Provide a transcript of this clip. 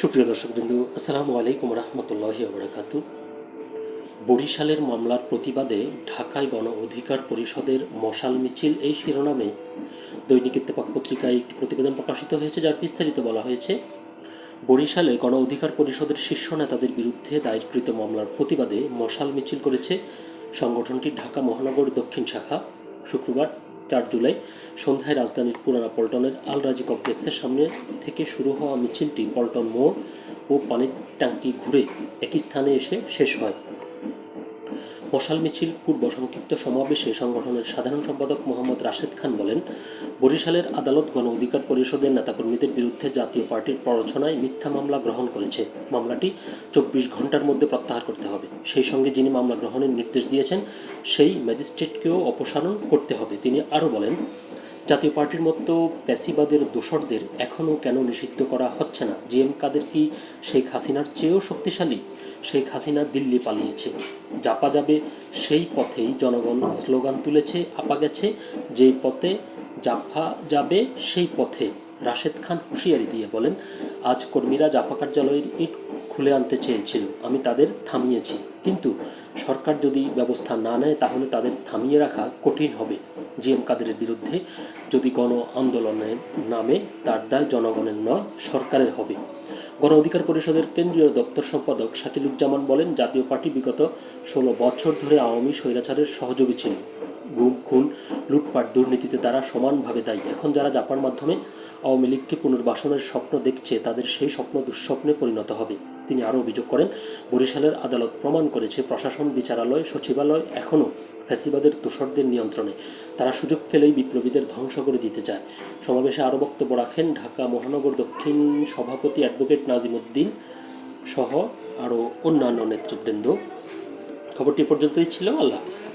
সুপ্রিয় দর্শকবৃন্দু, আসসালামু আলাইকুম রহমতুল্লাহি আবরাকাত বরিশালের মামলার প্রতিবাদে ঢাকায় গণ অধিকার পরিষদের মশাল মিছিল, এই শিরোনামে দৈনিক ইত্তেফাক পত্রিকায় একটি প্রতিবেদন প্রকাশিত হয়েছে, যার বিস্তারিত বলা হয়েছে, বরিশালে গণ অধিকার পরিষদের শীর্ষ নেতাদের বিরুদ্ধে দায়েরকৃত মামলার প্রতিবাদে মশাল মিছিল করেছে সংগঠনটি ঢাকা মহানগর দক্ষিণ শাখা। শুক্রবার চার জুলাই সন্ধ্যায় রাজধানীর পুরানা পল্টনের আলরাজি কমপ্লেক্সের সামনে থেকে শুরু হওয়া মিছিলটি পল্টন মোড় ও পানির ট্যাঙ্কি ঘুরে একই স্থানে এসে শেষ হয়। মশাল মিছিল, পূর্ব সংক্ষিপ্ত সমাবেশে সংগঠনের সাধারণ সম্পাদক মোহাম্মদ রাশেদ খান বলেন, বরিশালের আদালত গণ অধিকার পরিষদের নেতাকর্মীদের বিরুদ্ধে জাতীয় পার্টির প্ররোচনায় মিথ্যা মামলা গ্রহণ করেছে। মামলাটি চব্বিশ ঘণ্টার মধ্যে প্রত্যাহার করতে হবে। সেই সঙ্গে যিনি মামলা গ্রহণের নির্দেশ দিয়েছেন, সেই ম্যাজিস্ট্রেটকেও অপসারণ করতে হবে। তিনি আরও বলেন জাতীয় পার্টির মতো প্যাসিবাদের দোসরদের এখনও কেন নিষিদ্ধ করা হচ্ছে না? জি এম কাদের কি শেখ হাসিনার চেয়েও শক্তিশালী? শেখ হাসিনা দিল্লি পালিয়েছে। জাপা যাবে সেই পথেই জনগণ স্লোগান তুলেছে, আপা গেছে। যে পথে জাফা যাবে সেই পথে রাশেদ খান হুঁশিয়ারি দিয়ে বলেন, আজ কর্মীরা জাফা কার্যালয়ের ইট খুলে আনতে চেয়েছিল। আমি তাদের থামিয়েছি। কিন্তু সরকার যদি ব্যবস্থা না নেয়, তাহলে তাদের থামিয়ে রাখা কঠিন হবে। জি এম কাদেরের বিরুদ্ধে যদি গণ আন্দোলনের নামে তার দায় জনগণের নয়, সরকারের হবে। গণ অধিকার পরিষদের কেন্দ্রীয় দপ্তর সম্পাদক শাকিলুজ্জামান বলেন, জাতীয় পার্টি বিগত ষোলো বছর ধরে আওয়ামী স্বৈরাচারের সহযোগী ছিল গুম খুন, লুটপাট দুর্নীতিতে তারা সমানভাবে দায়ী। এখন যারা জাপার মাধ্যমে আওয়ামী লীগকে পুনর্বাসনের স্বপ্ন দেখছে, তাদের সেই স্বপ্ন দুঃস্বপ্নে পরিণত হবে। তিনি আরও অভিযোগ করেন, বরিশালের আদালত প্রমাণ করেছে, প্রশাসন, বিচারালয়, সচিবালয় এখনও ফ্যাসিবাদের দোসরদের নিয়ন্ত্রণে। তারা সুযোগ ফেলেই বিপ্লবীদের ধ্বংস করে দিতে চায়। সমাবেশে আরও বক্তব্য রাখেন ঢাকা, মহানগর, দক্ষিণ সভাপতি অ্যাডভোকেট নাজিমুদ্দিন সহ আরও অন্যান্য নেতৃবৃন্দ। খবরটি পর্যন্তই ছিল। আল্লাহ হাফিজ।